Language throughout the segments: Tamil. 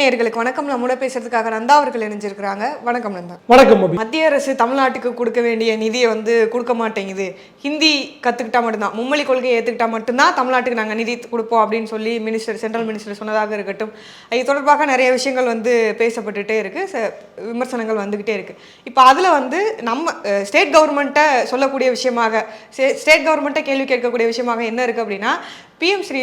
நேர்களுக்கு வணக்கம். நம்மோட பேசுறதுக்காக நந்தா அவர்கள் இணைஞ்சிருக்கிறாங்க. வணக்கம் நந்தா. வணக்கம் மத்திய அரசு தமிழ்நாட்டுக்கு கொடுக்க வேண்டிய நிதியை வந்து கொடுக்க மாட்டேங்குது. ஹிந்தி கற்றுக்கிட்டா மட்டும்தான். மும்மொழி கொள்கையை ஏற்றுக்கிட்டா மட்டும்தான் தமிழ்நாட்டுக்கு நாங்கள் நிதி கொடுப்போம் அப்படின்னு சொல்லி மினிஸ்டர் சென்ட்ரல் மினிஸ்டர் சொன்னதாக இருக்கட்டும். இது தொடர்பாக நிறைய விஷயங்கள் வந்து பேசப்பட்டுட்டே இருக்கு. விமர்சனங்கள் வந்துக்கிட்டே இருக்கு. இப்போ அதில் வந்து நம்ம ஸ்டேட் கவர்மெண்ட்டை சொல்லக்கூடிய விஷயமாக ஸ்டேட் கவர்மெண்ட்டை கேள்வி கேட்கக்கூடிய விஷயமாக என்ன இருக்குது அப்படின்னா பிஎம் ஸ்ரீ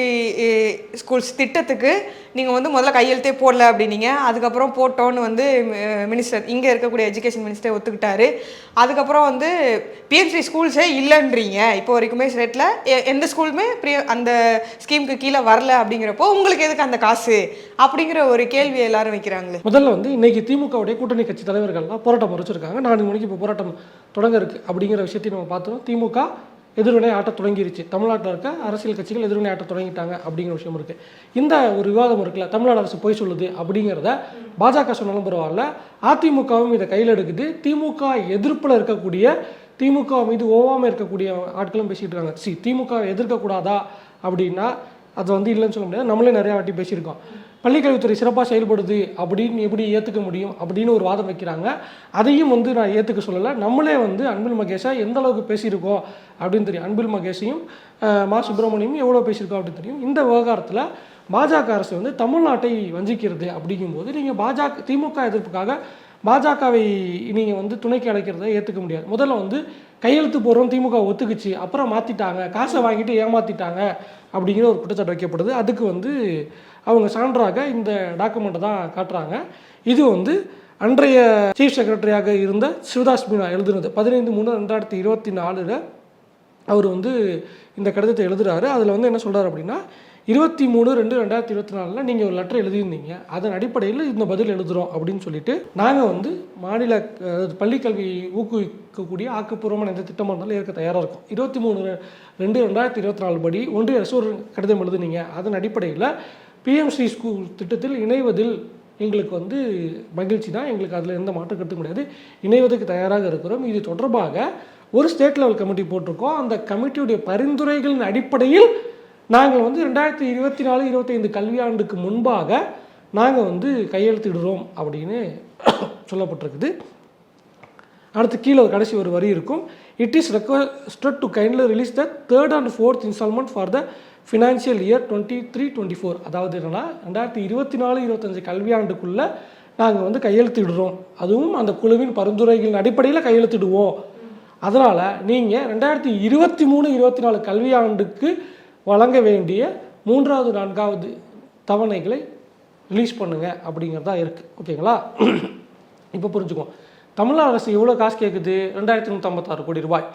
ஸ்கூல்ஸ் திட்டத்துக்கு நீங்கள் வந்து முதல்ல கையெழுத்தே போடல அப்படின்னீங்க. அதுக்கப்புறம் போட்டோன்னு வந்து eh, மினிஸ்டர் இங்கே இருக்கக்கூடிய எஜுகேஷன் மினிஸ்டர் ஒத்துக்கிட்டாரு. அதுக்கப்புறம் வந்து பிஎம் ஸ்ரீ ஸ்கூல்ஸே இல்லைன்றீங்க. இப்போ வரைக்குமே ஸ்டேட்டில் எந்த ஸ்கூலுமே ப்ரி அந்த ஸ்கீமுக்கு கீழே வரல அப்படிங்கிறப்போ உங்களுக்கு எதுக்கு அந்த காசு? அப்படிங்கிற ஒரு கேள்வி எல்லாரும் வைக்கிறாங்களே. முதல்ல வந்து இன்னைக்கு திமுகவுடைய கூட்டணி கட்சி தலைவர்கள்லாம் போராட்டம் வச்சிருக்காங்க நான்கு மணிக்கு இப்போ போராட்டம் தொடங்க இருக்கு அப்படிங்கிற விஷயத்தையும் நம்ம பார்த்தோம் திமுக எதிர்வினை ஆட்ட தொடங்கிருச்சு. தமிழ்நாட்டில் இருக்க அரசியல் கட்சிகள் எதிர்வினை ஆட்ட தொடங்கிட்டாங்க அப்படிங்கிற விஷயம் இருக்கு. இந்த ஒரு விவாதம் இருக்குல்ல தமிழ்நாடு அரசு பொய் சொல்லுது அப்படிங்கிறத பாஜக சொன்னாலும் பரவாயில்ல. அதிமுகவும் இதை கையில் எடுக்குது திமுக எதிர்ப்பில் இருக்கக்கூடிய திமுக மீது ஓவாமல் இருக்கக்கூடிய ஆட்களும் பேசிட்டு இருக்காங்க. சி திமுக எதிர்க்கக்கூடாதா அப்படின்னா அது வந்து இல்லைன்னு சொல்ல முடியாது. நம்மளே நிறையா வாட்டி பேசியிருக்கோம். பள்ளிக்கல்வித்துறை சிறப்பாக செயல்படுது அப்படின்னு எப்படி ஏற்றுக்க முடியும் அப்படின்னு ஒரு வாதம் வைக்கிறாங்க. அதையும் வந்து நான் ஏற்றுக்க சொல்லலை. நம்மளே வந்து அன்பில் மகேஷா எந்த அளவுக்கு பேசியிருக்கோம் அப்படின்னு தெரியும். அன்பில் மகேஷையும் மா சுப்பிரமணியமும் எவ்வளோ பேசியிருக்கோம் அப்படின்னு தெரியும். இந்த விவகாரத்தில் பாஜக அரசு வந்து தமிழ்நாட்டை வஞ்சிக்கிறது அப்படிங்கும்போது நீங்கள் பாஜக திமுக எதிர்ப்புக்காக பாஜகவை நீங்கள் வந்து துணைக்கு அழைக்கிறத ஏற்றுக்க முடியாது. முதல்ல வந்து கையெழுத்து போகிறோம் திமுக ஒத்துக்குச்சு அப்புறம் மாற்றிட்டாங்க காசை வாங்கிட்டு ஏமாற்றிட்டாங்க அப்படிங்கிற ஒரு குற்றச்சாட்டு வைக்கப்படுது. அதுக்கு வந்து அவங்க சான்றாக இந்த டாக்குமெண்ட்டை தான் காட்டுறாங்க. இது வந்து அன்றைய சீஃப் செக்ரட்டரியாக இருந்த சிவதாஸ் மீனா எழுதுனது. பதினைந்து மூணு ரெண்டாயிரத்தி இருபத்தி நாலில் அவர் வந்து இந்த கடிதத்தை எழுதுறாரு. அதில் வந்து என்ன சொல்கிறார் அப்படின்னா இருபத்தி மூணு ரெண்டு ரெண்டாயிரத்தி இருபத்தி நாலில் நீங்கள் ஒரு லெட்டர் எழுதியிருந்தீங்க. அதன் அடிப்படையில் இந்த பதில் எழுதுகிறோம் அப்படின்னு சொல்லிட்டு நாங்கள் வந்து மாநில பள்ளிக்கல்வி ஊக்குவிக்கக்கூடிய ஆக்கப்பூர்வமான எந்த திட்டமாக இருந்தாலும் ஏற்க தயாராக இருக்கும். இருபத்தி மூணு ரெண்டு ரெண்டாயிரத்தி இருபத்தி நாலு படி ஒன்றிய அரசு ஒரு கடிதம் எழுதுனீங்க. அதன் அடிப்படையில் பிஎம்சி ஸ்கூல் திட்டத்தில் இணைவதில் எங்களுக்கு வந்து மகிழ்ச்சி தான். எங்களுக்கு அதில் எந்த மாற்றம் கருத்து கிடையாது. இணைவதற்கு தயாராக இருக்கிறோம். இது தொடர்பாக ஒரு ஸ்டேட் லெவல் கமிட்டி போட்டிருக்கோம். அந்த கமிட்டியுடைய பரிந்துரைகளின் அடிப்படையில் நாங்கள் வந்து ரெண்டாயிரத்தி இருபத்தி நாலு இருபத்தைந்து கல்வியாண்டுக்கு முன்பாக நாங்கள் வந்து கையெழுத்திடுறோம் அப்படின்னு சொல்லப்பட்டிருக்குது. அடுத்து கீழே ஒரு கடைசி ஒரு வரி இருக்கும். It is requested to kindly release the third and fourth instalment for the financial year twenty three twenty four அதாவது என்னன்னா ரெண்டாயிரத்தி இருபத்தி நாலு இருபத்தஞ்சு கல்வியாண்டுக்குள்ளே நாங்கள் வந்து கையெழுத்திடுறோம். அதுவும் அந்த குழுவின் பரிந்துரைகளின் அடிப்படையில் கையெழுத்திடுவோம். அதனால் நீங்கள் ரெண்டாயிரத்தி இருபத்தி மூணு இருபத்தி நாலு கல்வியாண்டுக்கு வழங்க வேண்டிய மூன்றாவது நான்காவது தவணைகளை ரிலீஸ் பண்ணுங்கள் அப்படிங்கிறதா இருக்குது ஓகேங்களா? இப்போ புரிஞ்சுக்குவோம். தமிழ்நாடு அரசு எவ்வளோ காசு கேட்குது ரெண்டாயிரத்தி நூற்றம்பத்தாறு கோடி ரூபாய்.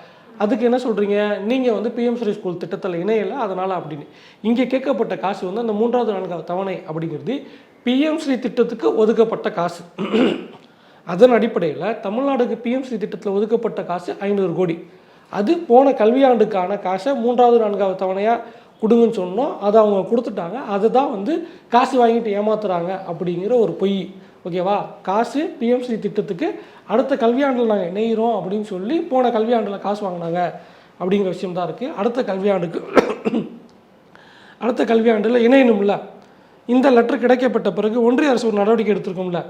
அதுக்கு என்ன சொல்கிறீங்க நீங்கள் வந்து பிஎம் ஸ்ரீ ஸ்கூல் திட்டத்தில் இணையலை அதனால் அப்படின்னு. இங்கே கேட்கப்பட்ட காசு வந்து அந்த மூன்றாவது நான்காவது தவணை அப்படிங்கிறது பிஎம் ஸ்ரீ திட்டத்துக்கு ஒதுக்கப்பட்ட காசு. அதன் அடிப்படையில் தமிழ்நாடுக்கு பிஎம்சி திட்டத்தில் ஒதுக்கப்பட்ட காசு ஐநூறு கோடி. அது போன கல்வியாண்டுக்கான காசை மூன்றாவது நான்காவது தவணையாக கொடுங்கன்னு சொன்னோம். அதை அவங்க கொடுத்துட்டாங்க. அதை தான் வந்து காசு வாங்கிட்டு ஏமாத்துறாங்க அப்படிங்கிற ஒரு பொய். ஓகேவா? காசு பிஎம்சி திட்டத்துக்கு அடுத்த கல்வியாண்டில் நாங்கள் இணையிறோம் அப்படின்னு சொல்லி போன கல்வியாண்டில் காசு வாங்கினாங்க அப்படிங்கிற விஷயம் தான் இருக்குது அடுத்த கல்வியாண்டுக்கு அடுத்த கல்வியாண்டில் இணையணும்ல. இந்த லெட்டர் கிடைக்கப்பட்ட பிறகு ஒன்றிய அரசு ஒரு நடவடிக்கை எடுத்திருக்கும்ல.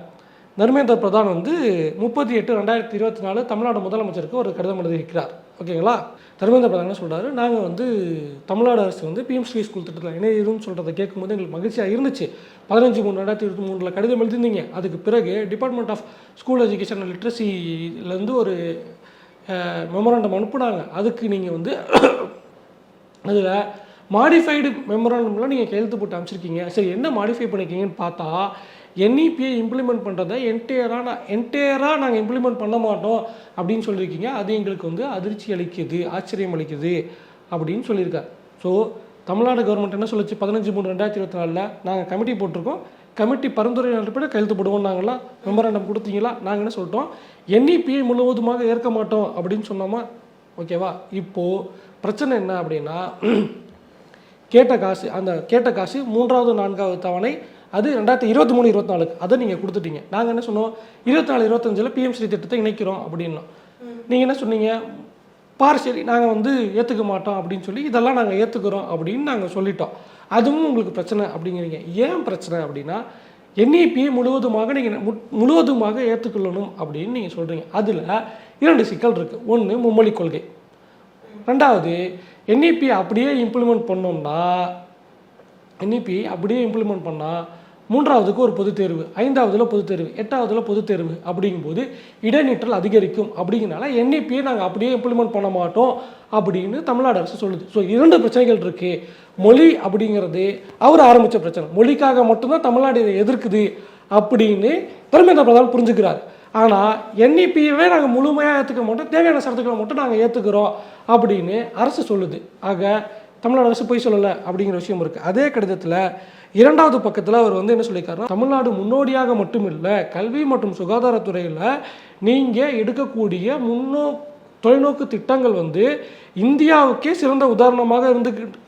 தர்மேந்திர பிரதான் வந்து முப்பத்தி எட்டு ரெண்டாயிரத்தி இருபத்தி நாலு தமிழ்நாடு முதலமைச்சருக்கு ஒரு கடிதம் எழுதியிருக்கிறார். ஓகேங்களா? தர்மேந்திர பிரதான் சொல்கிறாரு நாங்கள் வந்து தமிழ்நாடு அரசு வந்து பிஎம்ஸ்ரீ ஸ்கூல் திட்டத்தில் இணையதுன்னு சொல்கிறத கேட்கும்போது எங்களுக்கு மகிழ்ச்சியாக இருந்துச்சு. பதினஞ்சு மூணு ரெண்டாயிரத்தி இருபத்தி மூணில் கடிதம் எழுதிருந்தீங்க அதுக்கு பிறகு department of school education and லிட்ரஸிலேருந்து ஒரு மெமோராண்டம் அனுப்புனாங்க. அதுக்கு நீங்கள் வந்து அதில் மாடிஃபைடு மெமராண்டம்லாம் நீங்கள் கையெழுத்து போட்டு அமைச்சிருக்கீங்க சரி என்ன மாடிஃபை பண்ணிக்கிங்கன்னு பார்த்தா என்இபியை இம்ப்ளிமெண்ட் பண்ணுறதை என்டையராக நான் என்டையராக நாங்கள் இம்ப்ளிமெண்ட் பண்ண மாட்டோம் அப்படின்னு சொல்லியிருக்கீங்க. அது எங்களுக்கு வந்து அதிர்ச்சி அளிக்குது ஆச்சரியம் அளிக்குது அப்படின்னு சொல்லியிருக்காரு. ஸோ தமிழ்நாடு கவர்மெண்ட் என்ன சொல்லுச்சு? பதினஞ்சு மூணு ரெண்டாயிரத்தி இருபத்தி நாலில் நாங்கள் கமிட்டி போட்டிருக்கோம். கமிட்டி பரிந்துரை அடிப்படையில் கையெழுத்து போடுவோம் நாங்களாம் மெமராண்டம் கொடுத்தீங்களா? நாங்கள் என்ன சொல்லிட்டோம்? என்இபியை முழுவதுமாக ஏற்க மாட்டோம் அப்படின்னு சொன்னோமா? ஓகேவா இப்போது பிரச்சனை என்ன அப்படின்னா கேட்ட காசு அந்த கேட்ட காசு மூன்றாவது நான்காவது தவணை அது ரெண்டாயிரத்தி இருபத்தி மூணு இருபத்தி நாலுக்கு. அதை நீங்கள் கொடுத்துட்டீங்க. நாங்கள் என்ன சொன்னோம்? இருபத்தி நாலு இருபத்தஞ்சில் பிஎம் ஸ்ரீ திட்டத்தை இணைக்கிறோம் அப்படின்னோம். நீங்கள் என்ன சொன்னீங்க? பார்சலி நாங்கள் வந்து ஏற்றுக்க மாட்டோம் அப்படின்னு சொல்லி இதெல்லாம் நாங்கள் ஏற்றுக்கிறோம் அப்படின்னு நாங்கள் சொல்லிட்டோம். அதுவும் உங்களுக்கு பிரச்சனை அப்படிங்கிறீங்க. ஏன் பிரச்சனை அப்படின்னா என்இபியை முழுவதுமாக நீங்கள் முழுவதுமாக ஏற்றுக்கொள்ளணும் அப்படின்னு நீங்கள் சொல்கிறீங்க அதில் இரண்டு சிக்கல் இருக்குது ஒன்று மும்மொழி கொள்கை. ரெண்டாவது என்இபி அப்படியே இம்ப்ளிமெண்ட் பண்ணோம்னா என்இபி அப்படியே இம்ப்ளிமெண்ட் பண்ணால் மூன்றாவதுக்கு ஒரு பொதுத் தேர்வு ஐந்தாவதுல பொதுத் தேர்வு எட்டாவதுல பொதுத் தேர்வு அப்படிங்கும்போது இடைநிற்றல் அதிகரிக்கும். அப்படிங்கிறனால என்இபியை நாங்கள் அப்படியே இம்ப்ளிமெண்ட் பண்ண மாட்டோம் அப்படின்னு தமிழ்நாடு அரசு சொல்லுது. ஸோ இரண்டு பிரச்சனைகள் இருக்கு. மொழி அப்படிங்கிறது அவர் ஆரம்பித்த பிரச்சனை. மொழிக்காக மட்டும்தான் தமிழ்நாடு இதை எதிர்க்குது அப்படின்னு தர்மேந்திர பிரதான் புரிஞ்சுக்கிறார். ஆனால் என்இபியவே நாங்கள் முழுமையாக ஏற்றுக்க மாட்டோம். தேவையான சரத்துக்களை மட்டும் நாங்கள் ஏற்றுக்கிறோம் அப்படின்னு அரசு சொல்லுது. ஆக தமிழ்நாடு அரசு போய் சொல்லலை அப்படிங்கிற விஷயம் இருக்குது அதே கடிதத்தில் இரண்டாவது பக்கத்தில் அவர் வந்து என்ன சொல்லியிருக்காருன்னா தமிழ்நாடு முன்னோடியாக மட்டும் இல்லை கல்வி மற்றும் சுகாதாரத்துறையில் நீங்கள் எடுக்கக்கூடிய முன்னோ தொலைநோக்கு திட்டங்கள் வந்து இந்தியாவுக்கே சிறந்த உதாரணமாக இருந்துக்கிட்டு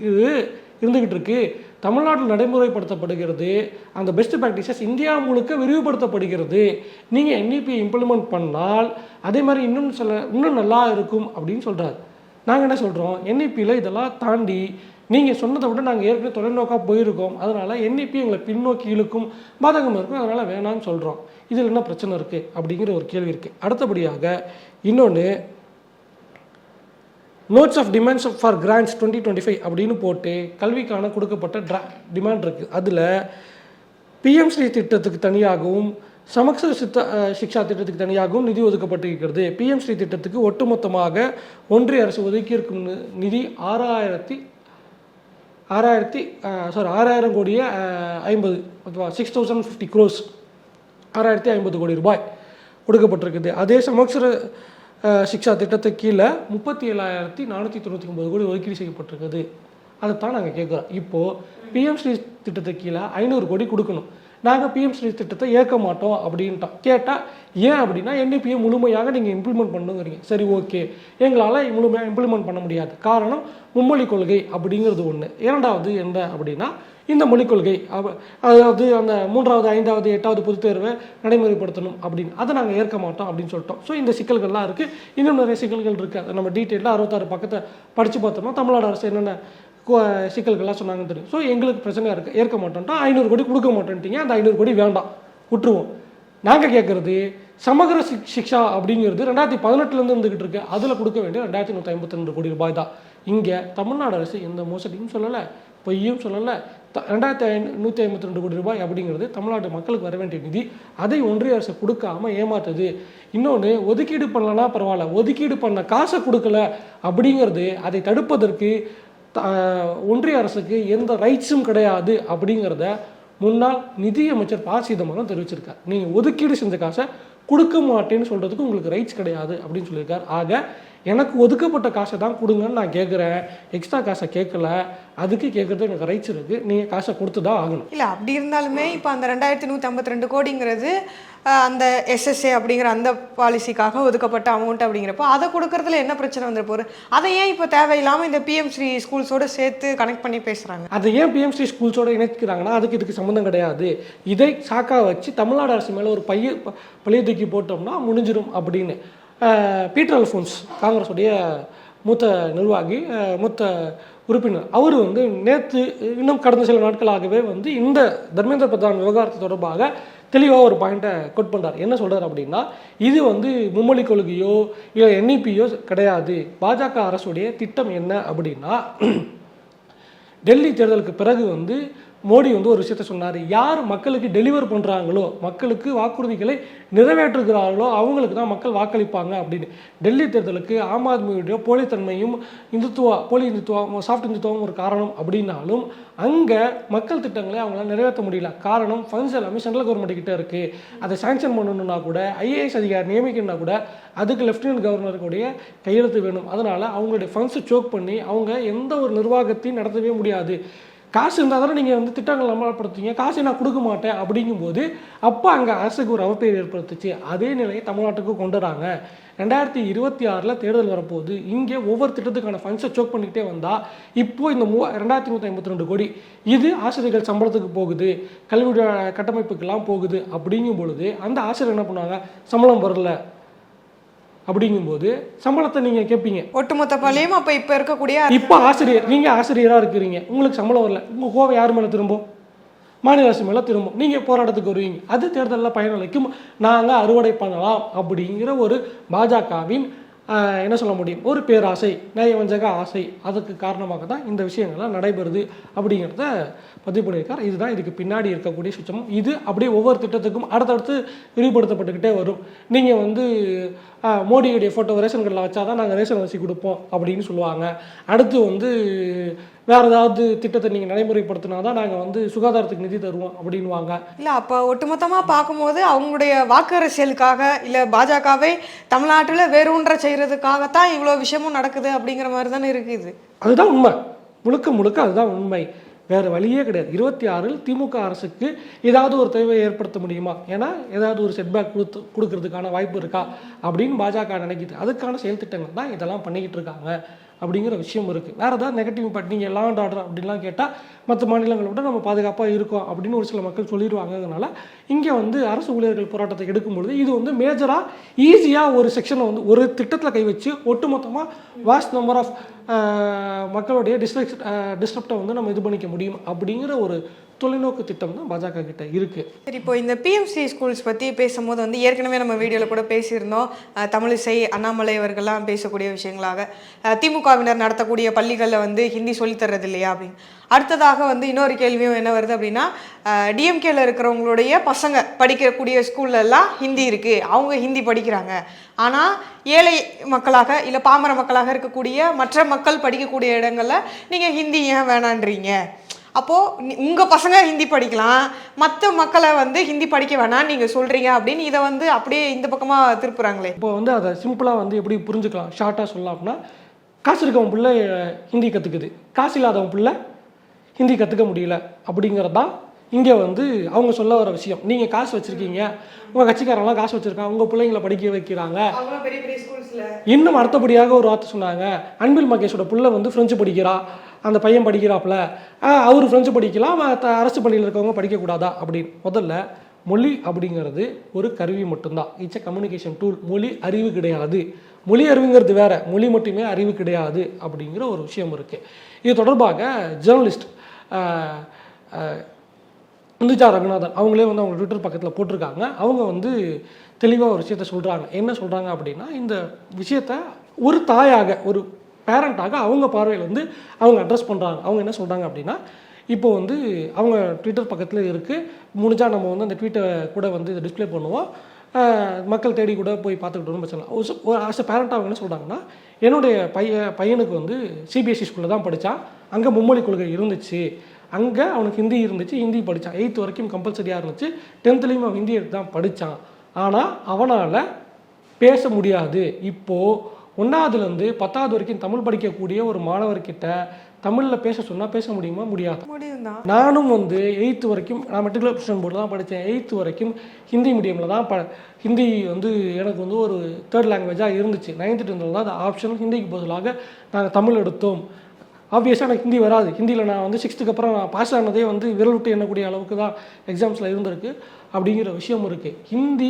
இருந்துக்கிட்டு இருக்கு. தமிழ்நாட்டில் நடைமுறைப்படுத்தப்படுகிறது. அந்த பெஸ்ட் ப்ராக்டிசஸ் இந்தியா முழுக்க விரிவுபடுத்தப்படுகிறது. நீங்கள் என்இபி இம்ப்ளிமெண்ட் பண்ணால் அதே மாதிரி இன்னும் சில இன்னும் நல்லா இருக்கும் அப்படின்னு சொல்கிறார் நாங்கள் என்ன சொல்கிறோம் என்இபியில் இதெல்லாம் தாண்டி நீங்கள் சொன்னதை விட நாங்கள் ஏற்கனவே தொலைநோக்காக போயிருக்கோம் அதனால் என்இபி எங்களை பின்னோக்கி இழுக்கும் பாதகம் இருக்கும் அதனால் வேணாம்னு சொல்கிறோம் இதில் என்ன பிரச்சனை இருக்குது அப்படிங்கிற ஒரு கேள்வி இருக்குது அடுத்தபடியாக இன்னொன்று notes of demands for grants twenty twenty five அப்படின்னு போட்டு கல்விக்கான கொடுக்கப்பட்ட ட்ரா டிமாண்ட் இருக்குது அதில் பிஎம் ஸ்ரீ திட்டத்துக்கு தனியாகவும் சமக்ச சித்த சிக்ஷா திட்டத்துக்கு தனியாகவும் நிதி ஒதுக்கப்பட்டிருக்கிறது. பிஎம் ஸ்ரீ திட்டத்துக்கு ஒட்டுமொத்தமாக ஒன்றிய அரசு ஒதுக்கியிருக்கும் நிதி ஆறாயிரத்தி ஆறாயிரத்தி சாரி ஆறாயிரம் கோடியே ஐம்பது ஓகேவா சிக்ஸ் தௌசண்ட் ஃபிஃப்டி க்ரோஸ் ஆறாயிரத்தி ஐம்பது கோடி ரூபாய் கொடுக்கப்பட்டிருக்குது அதே சமக்சர சிக்ஷா திட்டத்துக்கு கீழே முப்பத்தி ஏழாயிரத்தி நானூற்றி தொண்ணூற்றி ஒம்பது கோடி ஒதுக்கீடு செய்யப்பட்டிருக்குது. அதைத்தான் நாங்கள் கேட்குறோம் இப்போது பிஎம் ஸ்ரீ திட்டத்துக்கு கீழே ஐநூறு கோடி கொடுக்கணும். நாங்கள் பிஎம் ஸ்ரீ திட்டத்தை ஏற்க மாட்டோம் அப்படின்ட்டோம் கேட்டால் ஏன் அப்படின்னா என்டிபியை முழுமையாக நீங்கள் இம்ப்ளிமெண்ட் பண்ணுங்கிறீங்க. சரி ஓகே எங்களால் முழுமையாக இம்ப்ளிமெண்ட் பண்ண முடியாது. காரணம் மும்மொழி கொள்கை அப்படிங்கிறது ஒன்று இரண்டாவது என்ன அப்படின்னா இந்த மொழிக் கொள்கை அவ- அதாவது அந்த மூன்றாவது ஐந்தாவது எட்டாவது பொது தேர்வை நடைமுறைப்படுத்தணும் அப்படின்னு. அதை நாங்கள் ஏற்க மாட்டோம் அப்படின்னு சொல்லிட்டோம். ஸோ இந்த சிக்கல்கள்லாம் இருக்குது இன்னும் நிறைய சிக்கல்கள் இருக்குது அதை நம்ம டீட்டெயிலாக அறுபத்தாறு பக்கத்தை படித்து பார்த்தோம்னா தமிழ்நாடு அரசு என்னென்ன சிக்கல்கள்லாம் சொன்னாங்கன்னு தெரியும். ஸோ எங்களுக்கு பிரச்சனையாக இருக்குது ஏற்க மாட்டோம்ட்டா ஐநூறு கோடி கொடுக்க மாட்டேன்ட்டீங்க. அந்த ஐநூறு கோடி வேண்டாம். விட்டுருவோம். நாங்கள் கேட்குறது சமகர சிக் சிக்ஷா அப்படிங்கிறது ரெண்டாயிரத்தி பதினெட்டுலேருந்து இருந்துகிட்டு இருக்கு. அதில் கொடுக்க வேண்டிய ரெண்டாயிரத்தி நூற்றி ஐம்பத்தி ரெண்டு கோடி ரூபாய் தான். இங்கே தமிழ்நாடு அரசு எந்த மோசடியும் சொல்லலை பொய்யும் சொல்லலை. த ரெண்டாயிரத்தி ஐ நூற்றி ஐம்பத்தி ரெண்டு கோடி ரூபாய் அப்படிங்கிறது தமிழ்நாட்டு மக்களுக்கு வர வேண்டிய நிதி. அதை ஒன்றிய அரசு கொடுக்காம ஏமாத்துது. இன்னொன்று ஒதுக்கீடு பண்ணலன்னா பரவாயில்ல. ஒதுக்கீடு பண்ண காசை கொடுக்கல அப்படிங்கிறது அதை தடுப்பதற்கு த- ஒன்றிய அரசுக்கு எந்த ரைட்ஸும் கிடையாது அப்படிங்கிறத முன்னாள் நிதியமைச்சர் ப. சிதம்பரம் தெரிவிச்சிருக்கார். நீங்கள் ஒதுக்கீடு செஞ்ச காசை கொடுக்க மாட்டேன்னு சொல்கிறதுக்கு உங்களுக்கு ரைட்ஸ் கிடையாது அப்படின்னு சொல்லியிருக்கார். ஆக எனக்கு ஒதுக்கப்பட்ட காசை தான் கொடுங்கன்னு நான் கேட்குறேன் எக்ஸ்ட்ரா காசை கேட்கல அதுக்கு கேட்குறது எனக்கு ரைட்ஸ் இருக்குது நீங்கள் காசை கொடுத்து தான் ஆகணும். இல்லை அப்படி இருந்தாலுமே இப்போ அந்த ரெண்டாயிரத்தி நூற்றி ஐம்பத்தி ரெண்டு கோடிங்கிறது அந்த எஸ்எஸ்ஏ அப்படிங்கிற அந்த பாலிசிக்காக ஒதுக்கப்பட்ட அமௌண்ட் அப்படிங்கிறப்போ அதை கொடுக்கறதுல என்ன பிரச்சனை வந்துட போகுது? அதை ஏன் இப்போ தேவையில்லாமல் இந்த பிஎம் ஸ்ரீ ஸ்கூல்ஸோட சேர்த்து கனெக்ட் பண்ணி பேசுகிறாங்க அதை ஏன் பிஎம்சி ஸ்கூல்ஸோட இணைக்கிறாங்கன்னா அதுக்கு இதுக்கு சம்மந்தம் கிடையாது. இதை சாக்கா வச்சு தமிழ்நாடு அரசு மேலே ஒரு பைய பழிய தூக்கி போட்டோம்னா முடிஞ்சிடும் அப்படின்னு. பீட்டர் அல்ஃபோன்ஸ் காங்கிரஸுடைய மூத்த நிர்வாகி மூத்த உறுப்பினர். அவர் வந்து நேற்று இன்னும் கடந்த சில நாட்களாகவே வந்து இந்த தர்மேந்திர பிரதான் விவகாரத்து தொடர்பாக தெளிவாக ஒரு பாயிண்ட்டை கோட் பண்ணுறார் என்ன சொல்கிறார் அப்படின்னா இது வந்து மும்மொழி கொள்கையோ இல்லை என்இபியோ கிடையாது. பாஜக அரசுடைய திட்டம் என்ன அப்படின்னா டெல்லி தேர்தலுக்கு பிறகு வந்து மோடி வந்து ஒரு விஷயத்த சொன்னார். யார் மக்களுக்கு டெலிவர் பண்ணுறாங்களோ மக்களுக்கு வாக்குறுதிகளை நிறைவேற்றுகிறார்களோ அவங்களுக்கு தான் மக்கள் வாக்களிப்பாங்க அப்படின்னு. டெல்லி தேர்தலுக்கு ஆம் ஆத்மியுடைய போலித்தன்மையும் இந்துத்துவா போலி இந்துத்துவம் சாஃப்ட் இந்துத்துவம் ஒரு காரணம் அப்படின்னாலும் அங்கே மக்கள் திட்டங்களை அவங்களால நிறைவேற்ற முடியல. காரணம் ஃபண்ட்ஸ் எல்லாமே சென்ட்ரல் கவர்மெண்ட் கிட்ட இருக்குது அதை சாங்ஷன் பண்ணணும்னா கூட ஐஏஎஸ் அதிகாரி நியமிக்கணும்னா கூட அதுக்கு லெஃப்டினன்ட் கவர்னருக்குடைய கையெழுத்து வேணும். அதனால் அவங்களுடைய ஃபண்ட்ஸை சோக் பண்ணி அவங்க எந்த ஒரு நிர்வாகத்தையும் நடத்தவே முடியாது. காசு இருந்தால் தானே நீங்கள் வந்து திட்டங்கள் அமலப்படுத்துவீங்க காசு நான் கொடுக்க மாட்டேன் அப்படிங்கும்போது அப்போ அங்கே அரசுக்கு ஒரு அவப்பெயர் ஏற்படுத்துச்சு. அதே நிலையை தமிழ்நாட்டுக்கு கொண்டு வராங்க. ரெண்டாயிரத்தி இருபத்தி ஆறில் தேர்தல் வரப்போகுது. இங்கே ஒவ்வொரு திட்டத்துக்கான ஃபண்ட்ஸை சோக் பண்ணிக்கிட்டே வந்தால் இப்போது இந்த மூ ரெண்டாயிரத்தி நூற்றி ஐம்பத்தி ரெண்டு கோடி இது ஆசிரியர்கள் சம்பளத்துக்கு போகுது. கல்வியோட கட்டமைப்புக்கெல்லாம் போகுது. அப்படிங்கும் பொழுது அந்த ஆசிரியர் என்ன பண்ணுவாங்க? சம்பளம் வரல. அப்படிங்கும்போது சம்பளத்தை நீங்கள் கேட்பீங்க ஒட்டுமொத்த பள்ளியும் அப்போ இப்போ இருக்கக்கூடிய இப்போ ஆசிரியர் நீங்கள் ஆசிரியராக இருக்கிறீங்க. உங்களுக்கு சம்பளம் வரல. உங்கள் கோவை யார் மேலே திரும்பும்? மாநில அரசு மேலே திரும்பும். நீங்கள் போராட்டத்துக்கு வருவீங்க. அது தேர்தலில் பயனளிக்கும் நாங்கள் அறுவடை பண்ணலாம் அப்படிங்கிற ஒரு பாஜகவின் என்ன சொல்ல முடியும்? ஒரு பேராசை நயவஞ்சக ஆசை. அதுக்கு காரணமாக தான் இந்த விஷயங்கள்லாம் நடைபெறுது அப்படிங்கிறத பதிவு பண்ணியிருக்கார். இதுதான் இதுக்கு பின்னாடி இருக்கக்கூடிய சுச்சம் இது அப்படியே ஒவ்வொரு திட்டத்துக்கும் அடுத்தடுத்து விரிவுபடுத்தப்பட்டுக்கிட்டே வரும். நீங்கள் வந்து மோடியுடைய ஃபோட்டோ ரேஷன் கார்டில் வச்சா தான் நாங்கள் ரேஷன் அரிசி கொடுப்போம் அப்படின்னு சொல்லுவாங்க. அடுத்து வந்து வேறு ஏதாவது திட்டத்தை நீங்கள் நடைமுறைப்படுத்தினா தான் நாங்கள் வந்து சுகாதாரத்துக்கு நிதி தருவோம் அப்படின்வாங்க இல்லை அப்போ ஒட்டுமொத்தமாக பார்க்கும்போது அவங்களுடைய வாக்கு அரசியலுக்காக இல்லை பாஜகவை தமிழ்நாட்டில் வேரூன்ற செய்கிறதுக்காகத்தான் இவ்வளோ விஷயமும் நடக்குது அப்படிங்கிற மாதிரி தானே இருக்குது. அதுதான் உண்மை. முழுக்க முழுக்க அதுதான் உண்மை. வேறு வழியே கிடையாது. இருபத்தி ஆறில் திமுக அரசுக்கு ஏதாவது ஒரு தேவையை ஏற்படுத்த முடியுமா? ஏன்னா ஏதாவது ஒரு செட்பேக் கொடுத்து கொடுக்கறதுக்கான வாய்ப்பு இருக்கா? அப்படின்னு பாஜக நினைக்கிது. அதுக்கான செயல் திட்டங்கள் தான் இதெல்லாம் பண்ணிக்கிட்டு இருக்காங்க. அப்படிங்கிற விஷயம் இருக்குது வேறு ஏதாவது நெகட்டிவ் இம்பாக்ட் நீங்கள் லாண்ட் ஆர்டர் அப்படின்லாம் கேட்டால் மற்ற மாநிலங்களை விட நம்ம பாதுகாப்பாக இருக்கோம் அப்படின்னு ஒரு சில மக்கள் சொல்லிடுவாங்கனால இங்கே வந்து அரசு ஊழியர்கள் போராட்டத்தை எடுக்கும்பொழுது இது வந்து மேஜராக ஈஸியாக ஒரு செக்ஷனை வந்து ஒரு திட்டத்தில் கை வச்சு ஒட்டுமொத்தமாக வாஸ்ட் நம்பர் ஆஃப் மக்களுடைய டிஸ்ட்ரிக் டிஸ்டர்ப்டை வந்து நம்ம இது பண்ணிக்க முடியும் அப்படிங்கிற ஒரு தொலைநோக்கு திட்டம் தான் பாஜக கிட்ட இருக்குது சரி இப்போ இந்த பிஎம்சி ஸ்கூல்ஸ் பற்றி பேசும்போது வந்து ஏற்கனவே நம்ம வீடியோவில் கூட பேசியிருந்தோம். தமிழிசை அண்ணாமலை அவர்கள்லாம் பேசக்கூடிய விஷயங்களாக. திமுகவினர் நடத்தக்கூடிய பள்ளிகளில் வந்து ஹிந்தி சொல்லித்தர்றது இல்லையா அப்படின்னு. அடுத்ததாக வந்து இன்னொரு கேள்வியும் என்ன வருது அப்படின்னா டிஎம்கேல இருக்கிறவங்களுடைய பசங்க படிக்கக்கூடிய ஸ்கூல்ல எல்லாம் ஹிந்தி இருக்குது அவங்க ஹிந்தி படிக்கிறாங்க. ஆனால் ஏழை மக்களாக இல்லை பாமர மக்களாக இருக்கக்கூடிய மற்ற மக்கள் படிக்கக்கூடிய இடங்கள்ல நீங்கள் ஹிந்தி ஏன் வேணான்றீங்க? அப்போது உங்கள் பசங்க ஹிந்தி படிக்கலாம். மற்ற மக்களை வந்து ஹிந்தி படிக்க வேணாம் நீங்கள் சொல்கிறீங்க அப்படின்னு இதை வந்து அப்படியே இந்த பக்கமாக திருப்புறாங்களே. இப்போ வந்து அதை சிம்பிளாக வந்து எப்படி புரிஞ்சுக்கலாம்? ஷார்ட்டாக சொல்லலாம்னா காசு இருக்கவன் பிள்ளை ஹிந்தி கற்றுக்குது காசு இல்லாதவன் பிள்ளை ஹிந்தி கற்றுக்க முடியல அப்படிங்கிறது தான் இங்கே வந்து அவங்க சொல்ல வர விஷயம். நீங்கள் காசு வச்சுருக்கீங்க. உங்கள் கட்சிக்காரங்களாம் காசு வச்சுருக்காங்க. உங்கள் பிள்ளைங்களை படிக்க வைக்கிறாங்க. இன்னும் அடுத்தபடியாக ஒரு வார்த்தை சொன்னாங்க. அன்பில் மகேஷோட புள்ள வந்து ஃப்ரெஞ்சு படிக்கிறா. அந்த பையன் படிக்கிறாப்புல அவர் ஃப்ரெஞ்சு படிக்கலாம் அரசு பள்ளியில் இருக்கவங்க படிக்கக்கூடாதா? அப்படின்னு. முதல்ல மொழி அப்படிங்கிறது ஒரு கருவி மட்டும்தான். இட்ஸ் எ கம்யூனிகேஷன் டூல் மொழி அறிவு கிடையாது. மொழி அறிவுங்கிறது வேற. மொழி மட்டுமே அறிவு கிடையாது அப்படிங்கிற ஒரு விஷயம் இருக்குது இது தொடர்பாக ஜேர்னலிஸ்ட் இந்துஜா ரகுநாதன் அவங்களே வந்து அவங்க ட்விட்டர் பக்கத்தில் போட்டிருக்காங்க. அவங்க வந்து தெளிவாக ஒரு விஷயத்த சொல்கிறாங்க என்ன சொல்கிறாங்க அப்படின்னா இந்த விஷயத்த ஒரு தாயாக ஒரு பேரண்ட்டாக அவங்க பார்வையில் வந்து அவங்க அட்ரஸ் பண்ணுறாங்க அவங்க என்ன சொல்கிறாங்க அப்படின்னா இப்போ வந்து அவங்க ட்விட்டர் பக்கத்தில் இருக்குது முடிஞ்சால் நம்ம வந்து அந்த ட்வீட்டை கூட வந்து இதை டிஸ்ப்ளே பண்ணுவோம். மக்கள் தேடி கூட போய் பார்த்துக்கிட்டு பிரச்சனை ஆஸ் அ பேரண்ட் அவங்க என்ன சொல்கிறாங்கன்னா என்னுடைய பையன் பையனுக்கு வந்து சிபிஎஸ்சி ஸ்கூலில் தான் படித்தான் அங்கே மும்மொழி கொள்கை இருந்துச்சு. அங்கே அவனுக்கு ஹிந்தி இருந்துச்சு. ஹிந்தி படித்தான் எயித்து வரைக்கும் கம்பல்சரியாக இருந்துச்சு. டென்த்துலேயும் அவன் ஹிந்தி எடுத்து தான் படித்தான் ஆனால் அவனால் பேச முடியாது. இப்போது ஒன்றாவதுலேருந்து பத்தாவது வரைக்கும் தமிழ் படிக்கக்கூடிய ஒரு மாணவர்கிட்ட தமிழில் பேச சொன்னால் பேச முடியுமா? முடியாது. நானும் வந்து எயித்து வரைக்கும் நான் மெட்ரிகுலேஷன் போர்டு தான் படித்தேன். எயித்து வரைக்கும் ஹிந்தி மீடியமில் தான் ப ஹிந்தி வந்து எனக்கு வந்து ஒரு தேர்ட் லாங்குவேஜாக இருந்துச்சு. நைன்த்து டென்த்தில் தான் அந்த ஆப்ஷன் ஹிந்திக்கு பதிலாக நாங்கள் தமிழ் எடுத்தோம். ஆப்வியஸாக எனக்கு ஹிந்தி வராது. ஹிந்தியில் நான் வந்து சிக்ஸ்த்துக்கு அப்புறம் நான் பாஸ் ஆனதே வந்து விரல் விட்டு எண்ணக்கூடிய அளவுக்கு தான் எக்ஸாம்ஸில் இருந்திருக்கு. அப்படிங்கிற விஷயம் இருக்குது ஹிந்தி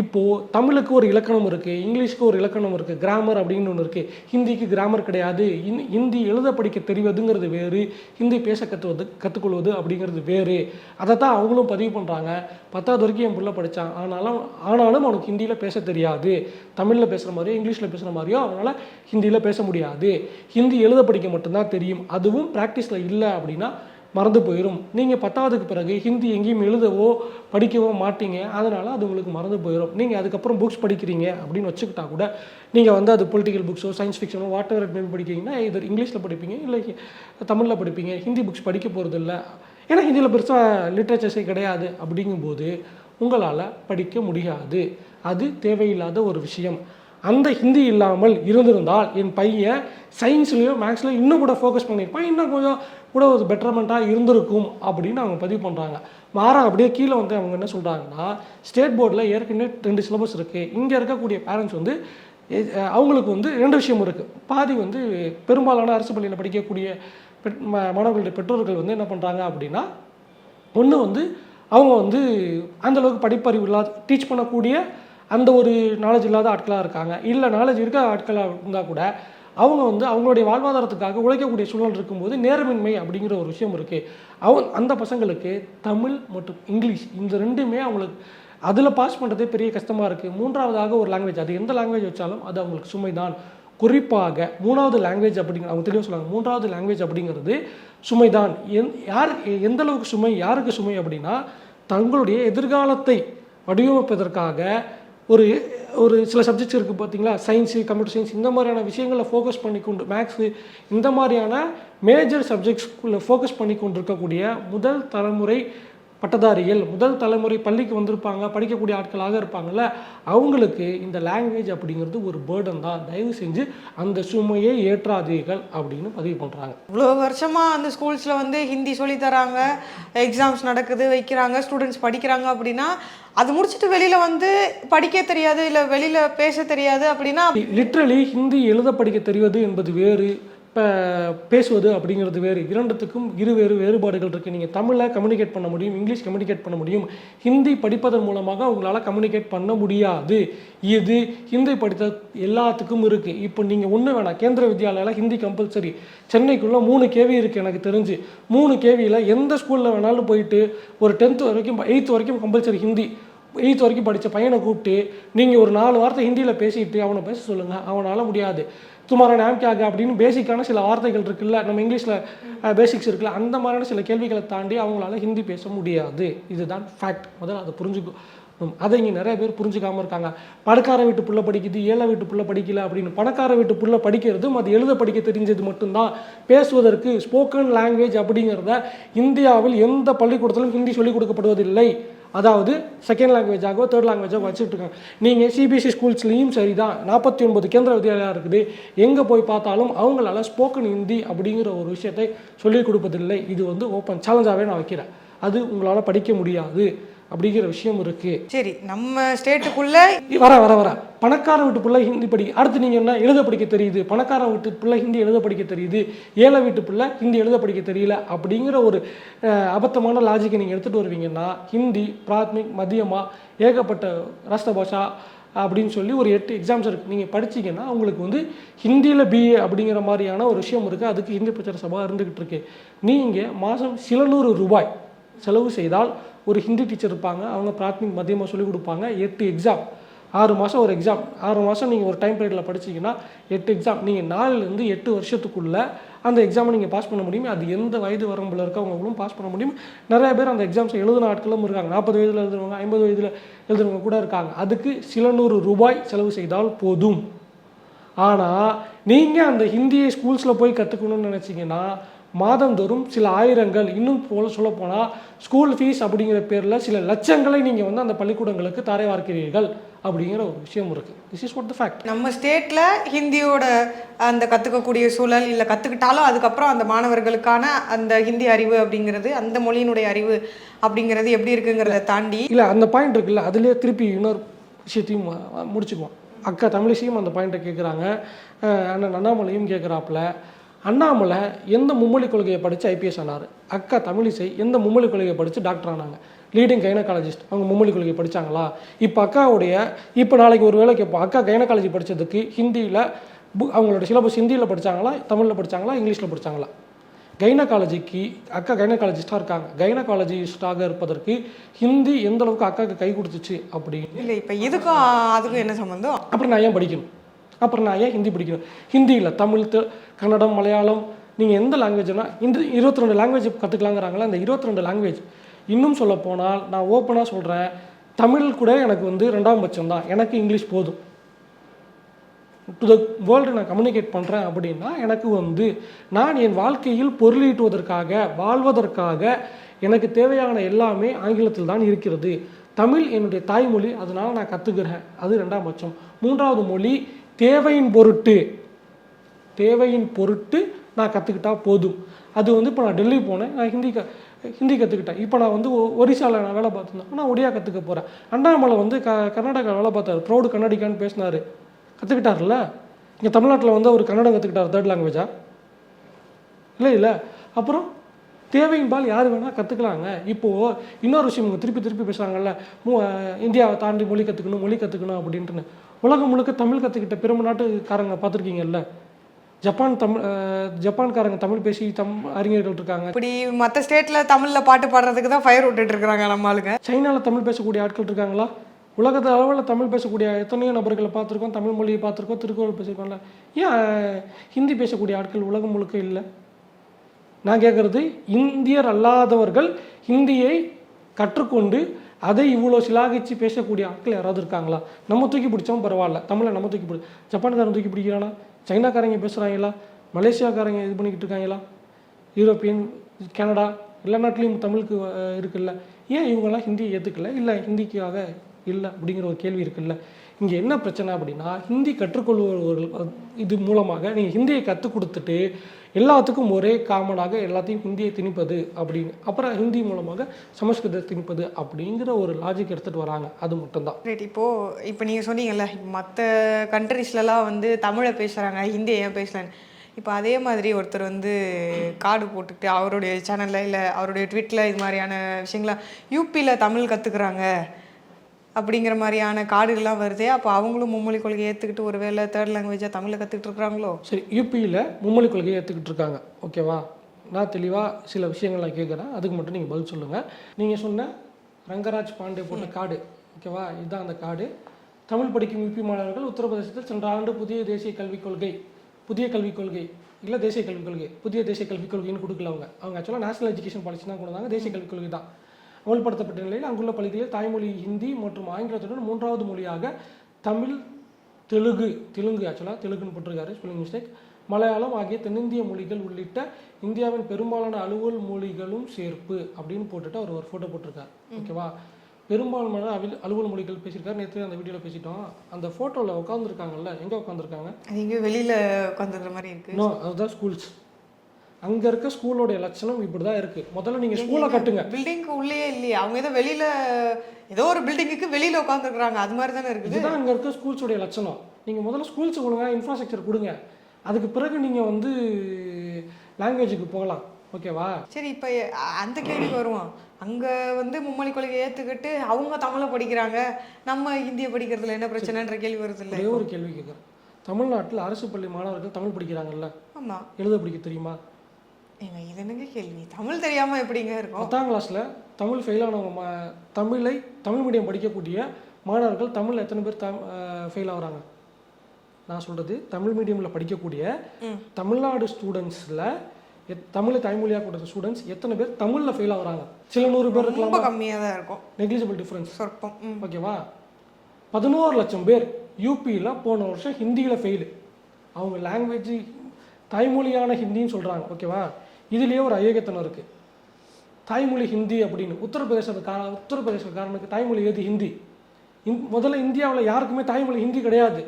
இப்போது தமிழுக்கு ஒரு இலக்கணம் இருக்குது இங்கிலீஷ்க்கு ஒரு இலக்கணம் இருக்குது கிராமர் அப்படின்னு ஒன்று இருக்குது ஹிந்திக்கு கிராமர் கிடையாது. ஹிந்தி ஹிந்தி எழுத படிக்க தெரிவதுங்கிறது வேறு ஹிந்தி பேச கற்றுவது கற்றுக்கொள்வது அப்படிங்கிறது வேறு. அதை தான் அவங்களும் பதிவு பண்ணுறாங்க பத்தாவது வரைக்கும் என் பிள்ளை படித்தான் ஆனாலும் ஆனாலும் அவனுக்கு ஹிந்தியில் பேச தெரியாது. தமிழில் பேசுகிற மாதிரியோ இங்கிலீஷில் பேசுகிற மாதிரியோ அவனால் ஹிந்தியில் பேச முடியாது. ஹிந்தி எழுத படிக்க மட்டும்தான் தெரியும். அதுவும் ப்ராக்டிஸில் இல்லை அப்படின்னா மறந்து போயிடும் நீங்கள் பத்தாவதுக்கு பிறகு ஹிந்தி எங்கேயும் எழுதவோ படிக்கவோ மாட்டீங்க. அதனால் அது உங்களுக்கு மறந்து போயிடும் நீங்கள் அதுக்கப்புறம் புக்ஸ் படிக்கிறீங்க அப்படின்னு வச்சுக்கிட்டா கூட நீங்கள் வந்து அது பொலிட்டிக்கல் புக்ஸோ சயின்ஸ் ஃபிக்ஷனோ வாட் எவர் மேபி படிக்கிறீங்கன்னா இது இங்கிலீஷில் படிப்பீங்க இல்லை தமிழில் படிப்பீங்க. ஹிந்தி புக்ஸ் படிக்க போகிறது இல்லை ஏன்னா ஹிந்தியில் பெருசாக லிட்ரேச்சர்ஸே கிடையாது. அப்படிங்கும்போது உங்களால் படிக்க முடியாது. அது தேவையில்லாத ஒரு விஷயம். அந்த ஹிந்தி இல்லாமல் இருந்திருந்தால் என் பையன் சயின்ஸ்லேயோ மேக்ஸ்லையோ இன்னும் கூட ஃபோக்கஸ் பண்ணியிருப்பான். இன்னும் கொஞ்சம் கூட ஒரு பெட்டர்மெண்ட்டாக இருந்திருக்கும் அப்படின்னு அவங்க பதிவு பண்ணுறாங்க மாறா அப்படியே கீழே வந்து அவங்க என்ன சொல்கிறாங்கன்னா ஸ்டேட் போர்டில் ஏற்கனவே ரெண்டு சிலபஸ் இருக்குது இங்கே இருக்கக்கூடிய பேரண்ட்ஸ் வந்து அவங்களுக்கு வந்து ரெண்டு விஷயம் இருக்குது பாதி வந்து பெரும்பாலான அரசு பள்ளியில் படிக்கக்கூடிய பெட் மாணவர்களுடைய பெற்றோர்கள் வந்து என்ன பண்ணுறாங்க அப்படின்னா ஒன்று வந்து அவங்க வந்து அந்த அளவுக்கு படிப்பறிவு இல்லாத டீச் பண்ணக்கூடிய அந்த ஒரு நாலேஜ் இல்லாத ஆட்களாக இருக்காங்க. இல்லை நாலேஜ் இருக்க ஆட்களாக இருந்தால் கூட அவங்க வந்து அவங்களுடைய வாழ்வாதாரத்துக்காக உழைக்கக்கூடிய சூழல் இருக்கும்போது நேர்மின்மை அப்படிங்கிற ஒரு விஷயம் இருக்குது அவன் அந்த பசங்களுக்கு தமிழ் மற்றும் இங்கிலீஷ் இந்த ரெண்டுமே அவங்களுக்கு அதில் பாஸ் பண்ணுறதே பெரிய கஷ்டமாக இருக்குது மூன்றாவதாக ஒரு லாங்குவேஜ் அது எந்த லாங்குவேஜ் வச்சாலும் அது அவங்களுக்கு சுமைதான். குறிப்பாக மூணாவது லாங்குவேஜ் அப்படிங்கிற அவங்க தெளிவாக சொல்லுவாங்க. மூன்றாவது லாங்குவேஜ் அப்படிங்கிறது சுமைதான். எந் யார் எந்த அளவுக்கு சுமை யாருக்கு சுமை அப்படின்னா தங்களுடைய எதிர்காலத்தை வடிவமைப்பதற்காக ஒரு ஒரு சில சப்ஜெக்ட்ஸ் இருக்குது பார்த்தீங்களா சயின்ஸு கம்ப்யூட்டர் சயின்ஸ் இந்த மாதிரியான விஷயங்களை ஃபோக்கஸ் பண்ணி கொண்டு மேக்ஸு இந்த மாதிரியான மேஜர் சப்ஜெக்ட்ஸ்குள்ளே ஃபோக்கஸ் பண்ணி கொண்டு இருக்கக்கூடிய முதல் தலைமுறை பட்டதாரிகள் முதல் தலைமுறை பள்ளிக்கு வந்திருப்பாங்க படிக்கக்கூடிய ஆட்களாக இருப்பாங்கல்ல அவங்களுக்கு இந்த லாங்குவேஜ் அப்படிங்கிறது ஒரு பேர்டன் தான். தயவு செஞ்சு அந்த சுமையை ஏற்றாதீர்கள் அப்படின்னு பதிவு பண்ணுறாங்க இவ்வளோ வருஷமாக அந்த ஸ்கூல்ஸில் வந்து ஹிந்தி சொல்லி தராங்க எக்ஸாம்ஸ் நடக்குது வைக்கிறாங்க ஸ்டூடெண்ட்ஸ் படிக்கிறாங்க அப்படின்னா அது முடிச்சுட்டு வெளியில் வந்து படிக்க தெரியாது இல்லை வெளியில் பேச தெரியாது அப்படின்னா லிட்ரலி ஹிந்தி எழுத படிக்க தெரிவது என்பது வேறு இப்போ பேசுவது அப்படிங்கிறது வேறு. இரண்டுத்துக்கும் இரு வேறு வேறுபாடுகள் இருக்குது நீங்கள் தமிழை கம்யூனிகேட் பண்ண முடியும் இங்கிலீஷ் கம்யூனிகேட் பண்ண முடியும். ஹிந்தி படிப்பதன் மூலமாக உங்களால் கம்யூனிகேட் பண்ண முடியாது. இது ஹிந்தி படித்த எல்லாத்துக்கும் இருக்குது இப்போ நீங்கள் ஒன்று வேணாம். கேந்திர வித்யாலயில் ஹிந்தி கம்பல்சரி சென்னைக்குள்ளே மூணு கேவி இருக்குது எனக்கு தெரிஞ்சு. மூணு கேவியில் எந்த ஸ்கூலில் வேணாலும் போயிட்டு ஒரு டென்த்து வரைக்கும் எயித்து வரைக்கும் கம்பல்சரி ஹிந்தி. எயித் வரைக்கும் படித்த பையனை கூப்பிட்டு நீங்கள் ஒரு நாலு வார்த்தை ஹிந்தியில் பேசிட்டு அவனை பேச சொல்லுங்கள் அவனால் முடியாது. துமாரா நேம் அப்படின்னு பேசிக்கான சில வார்த்தைகள் இருக்குல்ல நம்ம இங்கிலீஷில் பேசிக்ஸ் இருக்குல்ல அந்த மாதிரியான சில கேள்விகளை தாண்டி அவங்களால ஹிந்தி பேச முடியாது. இதுதான் ஃபேக்ட் முதல்ல அதை புரிஞ்சுக்கணும் அதை இங்கே நிறைய பேர் புரிஞ்சுக்காமல் இருக்காங்க. பணக்கார வீட்டு புள்ள படிக்குது ஏழை வீட்டு புள்ள படிக்கல அப்படின்னு. பணக்கார வீட்டு புள்ள படிக்கிறதும் அது எழுத படிக்க தெரிஞ்சது மட்டும்தான். பேசுவதற்கு ஸ்போக்கன் லாங்குவேஜ் அப்படிங்கிறத இந்தியாவில் எந்த பள்ளிக்கூடத்திலும் ஹிந்தி சொல்லிக் கொடுக்கப்படுவதில்லை. அதாவது செகண்ட் லாங்குவேஜாகவோ தேர்ட் லாங்குவேஜாகவோ வச்சுட்டு இருக்காங்க. நீங்கள் சிபிஎஸ்சி ஸ்கூல்ஸ்லேயும் சரி தான் நாற்பத்தி ஒன்பது கேந்திர வித்யாலயா இருக்குது. எங்கே போய் பார்த்தாலும் அவங்களால ஸ்போக்கன் ஹிந்தி அப்படிங்கிற ஒரு விஷயத்தை சொல்லிக் கொடுப்பதில்லை. இது வந்து ஓப்பன் சேலஞ்சாகவே நான் வைக்கிறேன். அது உங்களால் படிக்க முடியாது. அப்படிங்கிற விஷயம் இருக்குது சரி நம்ம ஸ்டேட்டுக்குள்ள வர வர வர. பணக்கார வீட்டு பிள்ளை ஹிந்தி படி அடுத்து நீங்கள் என்ன எழுத படிக்க தெரியுது? பணக்கார வீட்டு பிள்ளை ஹிந்தி எழுத படிக்க தெரியுது. ஏழை வீட்டு பிள்ளை ஹிந்தி எழுத படிக்க தெரியல அப்படிங்கிற ஒரு அபத்தமான லாஜிக்கை நீங்கள் எடுத்துகிட்டு வருவீங்கன்னா ஹிந்தி பிராத்மிக் மதியமா ஏகப்பட்ட ராஷ்டிர பாஷா அப்படின்னு சொல்லி ஒரு எட்டு எக்ஸாம்ஸ் இருக்குது நீங்கள் படிச்சீங்கன்னா உங்களுக்கு வந்து ஹிந்தியில் பிஏ அப்படிங்கிற மாதிரியான ஒரு விஷயம் இருக்குது அதுக்கு ஹிந்தி பிரச்சார சபா இருந்துக்கிட்டு இருக்கு. நீங்கள் மாதம் சில நூறு ரூபாய் செலவு செய்தால் ஒரு ஹிந்தி டீச்சர் இருப்பாங்க. அவங்க பிராத்மிக் மதியமாக சொல்லிக் கொடுப்பாங்க. எட்டு எக்ஸாம் ஆறு மாதம் ஒரு எக்ஸாம் ஆறு மாதம் நீங்கள் ஒரு டைம் பீரியடில் படிச்சீங்கன்னா எட்டு எக்ஸாம் நீங்கள் நாலுலேருந்து எட்டு வருஷத்துக்குள்ளே அந்த எக்ஸாமை நீங்கள் பாஸ் பண்ண முடியும். அது எந்த வயது வரம்பில் இருக்கவங்களும் பாஸ் பண்ண முடியும். நிறைய பேர் அந்த எக்ஸாம்ஸை எழுதின ஆட்களும் இருக்காங்க. நாற்பது வயதில் எழுதுறவங்க ஐம்பது வயதில் எழுதுறவங்க கூட இருக்காங்க. அதுக்கு சில நூறு ரூபாய் செலவு செய்தால் போதும். ஆனால் நீங்கள் அந்த ஹிந்தியை ஸ்கூல்ஸில் போய் கற்றுக்கணும்னு நினச்சிங்கன்னா மாதந்தோறும் சில ஆயிரங்கள் இன்னும் போல சொல்லப்போனால் ஸ்கூல் ஃபீஸ் அப்படிங்கிற பேரில் சில லட்சங்களை நீங்கள் வந்து அந்த பள்ளிக்கூடங்களுக்கு தாரை வார்க்கிறீர்கள் அப்படிங்கிற ஒரு விஷயம் இருக்குது this is what the fact நம்ம ஸ்டேட்டில் ஹிந்தியோட அந்த கற்றுக்கக்கூடிய சூழல் இல்லை கற்றுக்கிட்டாலும் அதுக்கப்புறம் அந்த மாணவர்களுக்கான அந்த ஹிந்தி அறிவு அப்படிங்கிறது அந்த மொழியினுடைய அறிவு அப்படிங்கிறது எப்படி இருக்குங்கிறத தாண்டி இல்லை அந்த பாயிண்ட் இருக்குல்ல அதுலேயே திருப்பி இன்னொரு விஷயத்தையும் முடிச்சுக்குவோம். அக்கா தமிழிசையும் அந்த பாயிண்ட்டை கேட்குறாங்க அண்ணன் அண்ணாமலையும் கேட்குறாப்புல அண்ணாமலை எந்த மும்மொழி கொள்கையை படித்து ஐபிஎஸ் ஆனார்? அக்கா தமிழிசை எந்த மும்மொழி கொள்கையை படித்து டாக்டர் ஆனாங்க? லீடிங் கைனகாலஜிஸ்ட் அவங்க மும்மொழி கொள்கை படிச்சாங்களா? இப்போ அக்காவுடைய இப்போ நாளைக்கு ஒரு வேலை கேட்போம் அக்கா கைனகாலஜி படித்ததுக்கு ஹிந்தியில் அவங்களோட சிலபஸ் ஹிந்தியில் படிச்சாங்களா தமிழில் படிச்சாங்களா இங்கிலீஷில் படிச்சாங்களா? கைனகாலஜிக்கு அக்கா கைனகாலஜிஸ்டாக இருக்காங்க. கைனகாலஜிஸ்டாக இருப்பதற்கு ஹிந்தி எந்த அளவுக்கு அக்காவுக்கு கை கொடுத்துச்சு அப்படின்னு. இல்லை இப்போ இதுக்கும் அதுக்கும் என்ன சம்மந்தம் அப்புறம் நான் ஏன் படிக்கணும்? அப்புறம் நான் ஏன் ஹிந்தி படிக்கணும்? ஹிந்தியில் தமிழ் தெ- கன்னடம் மலையாளம் நீங்கள் எந்த லாங்குவேஜ்னா இந்த இருபத்தி ரெண்டு லாங்குவேஜ் கற்றுக்கலாங்கிறாங்களா இந்த இருபத்தி ரெண்டு லாங்குவேஜ் இன்னும் சொல்ல போனால் நான் ஓப்பனாக சொல்கிறேன் தமிழ் கூட எனக்கு வந்து ரெண்டாம் பட்சம் தான் எனக்கு இங்கிலீஷ் போதும். டு த வேர்ல்டு நான் கம்யூனிகேட் பண்ணுறேன் அப்படின்னா எனக்கு வந்து நான் என் வாழ்க்கையில் பொருளீட்டுவதற்காக வாழ்வதற்காக எனக்கு தேவையான எல்லாமே ஆங்கிலத்தில் தான் இருக்கிறது. தமிழ் என்னுடைய தாய்மொழி அதனால் நான் கற்றுக்கிறேன் அது ரெண்டாம் பட்சம். மூன்றாவது மொழி தேவையின் பொருட்டு. தேவையின் பொருட்டு நான் கற்றுக்கிட்டா போதும். அது வந்து இப்போ நான் டெல்லி போனேன். நான் ஹிந்தி க ஹிந்தி கற்றுக்கிட்டேன் இப்போ நான் வந்து ஒ- நான் வேலை பார்த்துருந்தேன் நான் ஒடியா கற்றுக்க போகிறேன் அண்ணாமலை வந்து க கர்நாடகா வேலை பார்த்தாரு. ப்ரௌடு கன்னடிக்கான்னு பேசினார். கற்றுக்கிட்டார்ல இங்கே தமிழ்நாட்டில் வந்து அவர் கன்னடம் கற்றுக்கிட்டார் தேர்ட் லாங்குவேஜா இல்லை இல்லை. அப்புறம் தேவையின்பால் யார் வேணால் கற்றுக்கலாங்க இப்போது இன்னொரு விஷயம் இவங்க திருப்பி திருப்பி பேசுகிறாங்கல்ல மு இந்தியாவை தாண்டி மொழி கற்றுக்கணும் மொழி கற்றுக்கணும் அப்படின்ட்டுன்னு. உலகம் முழுக்க தமிழ் கற்றுக்கிட்ட பிற நாட்டுக்காரங்க பார்த்துருக்கீங்கல்ல? ஜப்பான் தமிழ் ஜப்பான்காரங்க தமிழ் பேசி தம் அறிஞர்கள் இருக்காங்க. இப்படி மற்ற ஸ்டேட்ல தமிழ்ல பாட்டு பாடுறதுக்கு தான் ஃபயர் விட்டுட்டு இருக்காங்க நம்ம ஆளுங்க. சைனாவில் தமிழ் பேசக்கூடிய ஆட்கள் இருக்காங்களா? உலகத்து அளவில் தமிழ் பேசக்கூடிய எத்தனையோ நபர்களை பார்த்துருக்கோம் தமிழ் மொழியை பார்த்துருக்கோம் திருக்குறள் பேசியிருக்கோம்ல. ஏன் ஹிந்தி பேசக்கூடிய ஆட்கள் உலகம் முழுக்க இல்லை? நான் கேட்குறது இந்தியர் அல்லாதவர்கள் ஹிந்தியை கற்றுக்கொண்டு அதை இவ்வளோ சிலாகிச்சு பேசக்கூடிய ஆட்கள் யாராவது இருக்காங்களா? நம்ம தூக்கி பிடிச்சோம் பரவாயில்ல. தமிழை நம்ம தூக்கி பிடி ஜப்பான்காரன் தூக்கி பிடிக்கிறானா? சைனாக்காரங்க பேசுகிறாங்களா மலேசியாக்காரங்க இது பண்ணிக்கிட்டு இருக்காங்களா? யூரோப்பியன் கனடா எல்லா நாட்டிலையும் தமிழுக்கு இருக்குல்ல. ஏன் இவங்கெல்லாம் ஹிந்தியை ஏற்றுக்கல இல்லை ஹிந்திக்காக இல்லை அப்படிங்கிற ஒரு கேள்வி இருக்குல்ல. இங்கே என்ன பிரச்சனை அப்படின்னா ஹிந்தி கற்றுக்கொள்பவர்கள் இது மூலமாக நீங்கள் ஹிந்தியை கற்றுக் கொடுத்துட்டு எல்லாத்துக்கும் ஒரே காமனாக எல்லாத்தையும் ஹிந்தியை திணிப்பது அப்படின்னு அப்புறம் ஹிந்தி மூலமாக சமஸ்கிருதத்தை திணிப்பது அப்படிங்கிற ஒரு லாஜிக் எடுத்துகிட்டு வராங்க. அது மட்டும்தான். ரைட் இப்போ இப்போ நீங்கள் சொன்னீங்கல்ல மற்ற கண்ட்ரீஸ்லலாம் வந்து தமிழை பேசுகிறாங்க ஹிந்தியை ஏன் பேசலன்னு. இப்போ அதே மாதிரி ஒருத்தர் வந்து கார்டு போட்டுக்கிட்டு அவருடைய சேனலில் இல்லை அவருடைய ட்விட்டில் இது மாதிரியான விஷயங்கள யூபியில் தமிழ் கற்றுக்குறாங்க அப்படிங்கிற மாதிரியான கார்டுகள்லாம் வருதே அப்போ அவங்களும் மும்மொழி கொள்கையை ஏற்றுக்கிட்டு ஒருவேளை தேர்ட் லாங்குவேஜாக தமிழை கற்றுக்கிட்டு இருக்கிறாங்களோ? சரி யூபியில் மும்மொழி கொள்கையை ஏற்றுக்கிட்டு இருக்காங்க. ஓகேவா நான் தெளிவாக சில விஷயங்கள் நான் கேட்குறேன் அதுக்கு மட்டும் நீங்கள் பதில் சொல்லுங்கள் நீங்கள் சொன்ன ரங்கராஜ் பாண்டே போட்ட கார்டு ஓகேவா இதுதான் அந்த கார்டு தமிழ் படிக்கும் யூபி மாணவர்கள் உத்தரப்பிரதேசத்தில் சென்ற ஆண்டு புதிய தேசிய கல்விக் கொள்கை புதிய கல்விக் கொள்கை இல்லை தேசிய கல்விக் கொள்கை புதிய தேசிய கல்விக் கொள்கைன்னு கொடுக்கல அவங்க. அவங்க ஆக்சுவலாக நேஷனல் எஜுகேஷன் பாலிசி தான் கொண்டு வந்தாங்க தேசிய கல்விக் கொள்கை தான் அமல்படுத்தப்பட்ட நிலையில் அங்குள்ள பள்ளிகளில் தாய்மொழி ஹிந்தி மற்றும் ஆங்கிலத்துடன் மூன்றாவது மொழியாக தமிழ் தெலுங்கு தெலுங்கு ஆக்சுவலாக தெலுங்குன்னு போட்டிருக்காரு ஸ்பெல்லிங் மிஸ்டேக் மலையாளம் ஆகிய தென்னிந்திய மொழிகள் உள்ளிட்ட இந்தியாவின் பெரும்பாலான அலுவல் மொழிகளும் சேர்ப்பு அப்படின்னு போட்டுட்டு அவர் ஒரு ஃபோட்டோ போட்டிருக்காரு. ஓகேவா பெரும்பாலான அவில் அலுவல் மொழிகள் பேசியிருக்காரு. நேற்று அந்த வீடியோவில் பேசிட்டோம். அந்த ஃபோட்டோவில் உட்காந்துருக்காங்கல்ல எங்கே உட்காந்துருக்காங்க எங்கேயோ வெளியில் உட்காந்துருக்கிற மாதிரி இருக்கு. நோ அதுதான் ஸ்கூல்ஸ் அங்கே இருக்க ஸ்கூலோடைய லட்சணம் இப்படி தான் இருக்குது முதல்ல நீங்கள் ஸ்கூலை கட்டுங்க. பில்டிங்க்கு உள்ளேயே இல்லையே. அவங்க ஏதோ வெளியில ஏதோ ஒரு பில்டிங்குக்கு வெளியில உட்காந்துருக்குறாங்க அது மாதிரி தானே இருக்குது? இதுதான் அங்கே இருக்க ஸ்கூல்ஸோடைய லட்சணம். நீங்கள் முதல்ல ஸ்கூல்ஸ் கொடுங்க இன்ஃப்ராஸ்ட்ரக்சர் கொடுங்க. அதுக்கு பிறகு நீங்கள் வந்து லாங்குவேஜுக்கு போகலாம். ஓகேவா? சரி இப்போ அந்த கேள்விக்கு வருவோம். அங்க வந்து மும்மொழி கொள்கையை ஏத்துக்கிட்டு அவங்க தமிழை படிக்கிறாங்க. நம்ம ஹிந்தியை படிக்கிறதுல என்ன பிரச்சனைன்ற கேள்வி வருது இல்ல ஒரே ஒரு கேள்வி கேட்குறேன் தமிழ்நாட்டில் அரசு பள்ளி மாணவர்கள் தமிழ் படிக்கிறாங்கல்ல? ஆமா. எழுத படிக்க தெரியுமா? ஏங்க இது என்னங்க கேள்வி? தமிழ் தெரியாம எப்படிங்க இருக்கும்? பத்தாம் கிளாஸில் தமிழ் ஃபெயில் ஆனவங்க தமிழை தமிழ் மீடியம் படிக்கக்கூடிய மாணவர்கள் தமிழ் எத்தனை பேர் தம் ஃபெயில் ஆகுறாங்க? நான் சொல்கிறது தமிழ் மீடியமில் படிக்கக்கூடிய. தமிழ்நாடு ஸ்டூடெண்ட்ஸில் தமிழை தாய்மொழியாக கொடுத்த ஸ்டூடெண்ட்ஸ் எத்தனை பேர் தமிழில் ஃபெயில் ஆகுறாங்க? சில நூறு பேர் இருக்கலாம் ரொம்ப கம்மியா தான் இருக்கும். நெக்லிஜிபிள் டிஃப்ரென்ஸ் சொற்பம். ஓகேவா பதினோரு லட்சம் பேர் யூபியில் போன வருஷம் ஹிந்தியில் ஃபெயிலு அவங்க லாங்குவேஜ் தாய்மொழியான ஹிந்தின்னு சொல்கிறாங்க ஓகேவா இதுலேயே ஒரு அயோக்கியத்தனம் இருக்குது தாய்மொழி ஹிந்தி அப்படின்னு உத்தரப்பிரதேச உத்தரப்பிரதேச காரணத்துக்கு தாய்மொழி எது? ஹிந்தி. இந் முதல்ல இந்தியாவில் யாருக்குமே தாய்மொழி ஹிந்தி கிடையாது.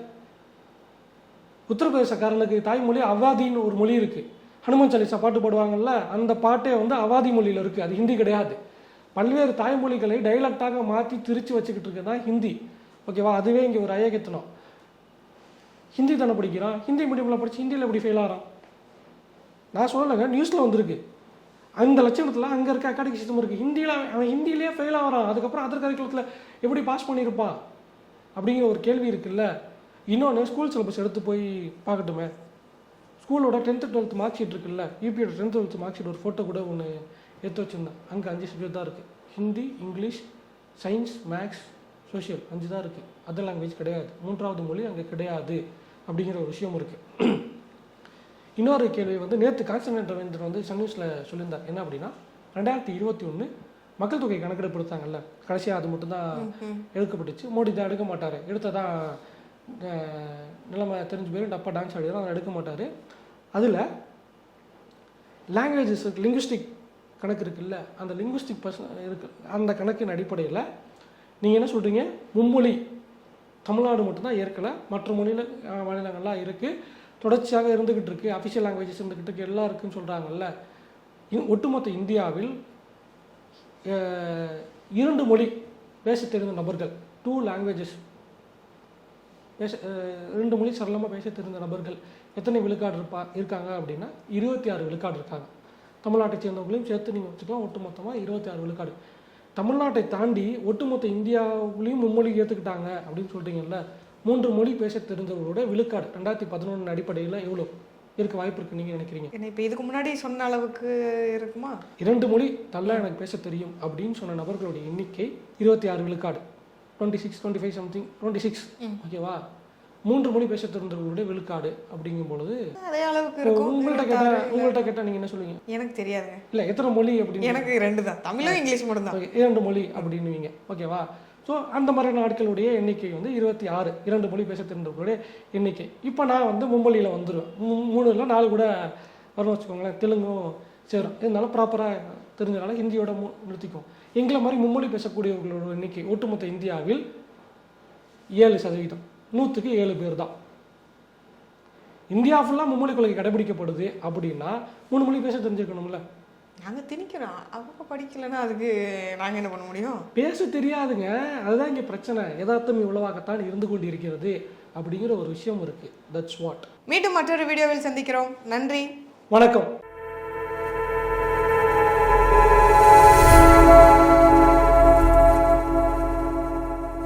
உத்தரப்பிரதேசக்காரனுக்கு தாய்மொழி அவாதின்னு ஒரு மொழி இருக்குது ஹனுமன் சாலிசா பாட்டு போடுவாங்கள்ல அந்த பாட்டே வந்து அவாதி மொழியில் இருக்குது அது ஹிந்தி கிடையாது. பல்வேறு தாய்மொழிகளை டைலக்டாக மாற்றி திரித்து வச்சுக்கிட்டு இருக்கிறது தான் ஹிந்தி. ஓகேவா? அதுவே இங்கே ஒரு அயக்கத்தனம் ஹிந்தி தானே படிக்கிறான்? ஹிந்தி மீடியமில் படித்து ஹிந்தியில் எப்படி ஃபெயில் ஆகிறான் நான் சொல்லலைங்க நியூஸில் வந்திருக்கு. அந்த லட்சணத்தில் அங்கே இருக்க அகாடமிக் சிஸ்டம் இருக்குது ஹிந்தியில் அவன் ஹிந்திலேயே ஃபெயில் ஆகிறான். அதுக்கப்புறம் அதர் கரிக்குலத்தில் எப்படி பாஸ் பண்ணியிருப்பா அப்படிங்கிற ஒரு கேள்வி இருக்குல்ல. இன்னொன்று ஸ்கூல் சிலபஸ் எடுத்து போய் பார்க்கட்டுமே. ஸ்கூலோட டென்த்து டுவெல்த் மார்க் ஷீட் இருக்குல்ல. யூபியோட டென்த் டுவெல்த் மார்க் ஷீட் ஒரு ஃபோட்டோ கூட ஒன்று எடுத்து வச்சுருந்தேன். அங்கே அஞ்சு சப்ஜெக்ட் தான் இருக்குது Hindi English science maths social அஞ்சு தான் இருக்குது அதர் லாங்குவேஜ் கிடையாது. மூன்றாவது மொழி அங்கே கிடையாது. அப்படிங்கிற ஒரு விஷயம் இருக்குது இன்னொரு கேள்வி வந்து நேற்று கான்ஸ்டன்ட் ரவீந்திரன் வந்து சன் நியூஸில் சொல்லியிருந்தார். என்ன அப்படின்னா ரெண்டாயிரத்தி இருபத்தி ஒன்று மக்கள் தொகை கணக்கெடுப்பு எடுத்தாங்கல்ல கடைசியாக அது மட்டும்தான் எடுக்கப்பட்டுச்சு. மோடி தான் எடுக்க மாட்டார். எடுத்ததான் நிலைமை தெரிஞ்சு போயிடும் டப்பா டான்ஸ் ஆடி தான் எடுக்க மாட்டார். அதில் லாங்குவேஜஸ் லிங்குஸ்டிக் கணக்கு இருக்குல்ல அந்த லிங்குஸ்டிக் பர்சன் இருக்கு அந்த கணக்கின் அடிப்படையில் நீங்கள் என்ன சொல்கிறீங்க மும்மொழி. தமிழ்நாடு மட்டும்தான் ஏற்கலை. மற்ற மொழியில் மாநிலங்கள்லாம் இருக்குது தொடர்ச்சியாக இருந்துக்கிட்டு இருக்கு அஃபிஷியல் லாங்குவேஜஸ் இருந்துக்கிட்டு இருக்கு எல்லாம் சொல்கிறாங்கல்ல இ- ஒட்டுமொத்த இந்தியாவில் இரண்டு மொழி பேச தெரிந்த நபர்கள் டூ லாங்குவேஜஸ் பேச இரண்டு ரெண்டு மொழி சரளமாக பேச தெரிந்த நபர்கள் எத்தனை விழுக்காடு இருப்பா இருக்காங்க அப்படின்னா இருபத்தி ஆறு விழுக்காடு இருக்காங்க. தமிழ்நாட்டை சேர்ந்தவங்களையும் சேர்த்து நீங்கள் வச்சுக்கலாம் ஒட்டுமொத்தமாக இருபத்தி ஆறு விழுக்காடு. தமிழ்நாட்டை தாண்டி ஒட்டுமொத்த இந்தியாவிலையும் மும்மொழி ஏற்றுக்கிட்டாங்க அப்படின்னு சொல்கிறீங்கல்ல மூன்று மொழி பேச தெரிஞ்சவர்களோட விழுக்காடு ரெண்டாயிரத்தி பதினொன்று அடிப்படையில் எவ்வளோ இருக்க வாய்ப்பு இருக்குன்னு நீங்கள் நினைக்கிறீங்க? இப்போ இதுக்கு முன்னாடி சொன்ன அளவுக்கு இருக்குமா? இரண்டு மொழி நல்லா எனக்கு பேச தெரியும் அப்படின்னு சொன்ன நபர்களுடைய எண்ணிக்கை இருபத்தி ஆறு விழுக்காடு. Twenty six twenty five something twenty six ஓகேவா மூன்று மொழி பேச தெரிந்தவர்களுடைய விழுக்காடு அப்படிங்கும் பொழுது அதே அளவுக்கு உங்கள்கிட்ட கேட்டால் உங்கள்கிட்ட கேட்டால் நீங்கள் என்ன சொல்லுவீங்க? எனக்கு தெரியாதுங்க. இல்லை எத்தனை மொழி அப்படின்னு எனக்கு ரெண்டு தான். தமிழும் இங்கிலீஷ் மட்டும்தான். Okay, இரண்டு மொழி அப்படின்னுவீங்க. ஓகேவா ஸோ அந்த மாதிரியான நாட்களுடைய எண்ணிக்கை வந்து இருபத்தி ஆறு இரண்டு மொழி பேச தெரிந்தவர்களுடைய எண்ணிக்கை. இப்போ நான் வந்து மும்பலியில் வந்துடுவேன் மூணு இல்லை நாலு கூட வரணும் வச்சுக்கோங்களேன். தெலுங்கும் சேரும். இருந்தாலும் ப்ராப்பராக தெரிஞ்சனால ஹிந்தியோட மு நிறுத்திக்கும் எங்களை மாதிரி மும்மொழி பேசக்கூடியவர்களோட எண்ணிக்கை ஒட்டுமொத்த இந்தியாவில் ஏழு சதவீதம். நூற்றுக்கு ஏழு பேர் தான். இந்தியா ஃபுல்லாக மும்மொழி கொள்கை கடைபிடிக்கப்படுது அப்படின்னா மூணு மொழி பேச தெரிஞ்சிருக்கணும்ல. நாங்க திணிக்கிறோம். அவங்க படிக்கலைன்னா அதுக்கு நாங்க என்ன பண்ண முடியும்? பேச தெரியாதுங்க. அதுதான் இங்கே பிரச்சனை. யதார்த்தம் இவ்வளவாகத்தான் இருந்து கொண்டு இருக்கிறது அப்படிங்கிற ஒரு விஷயம் இருக்கு. தட்ஸ் வாட் மீண்டும் மற்றொரு வீடியோவில் சந்திக்கிறோம். நன்றி. வணக்கம்.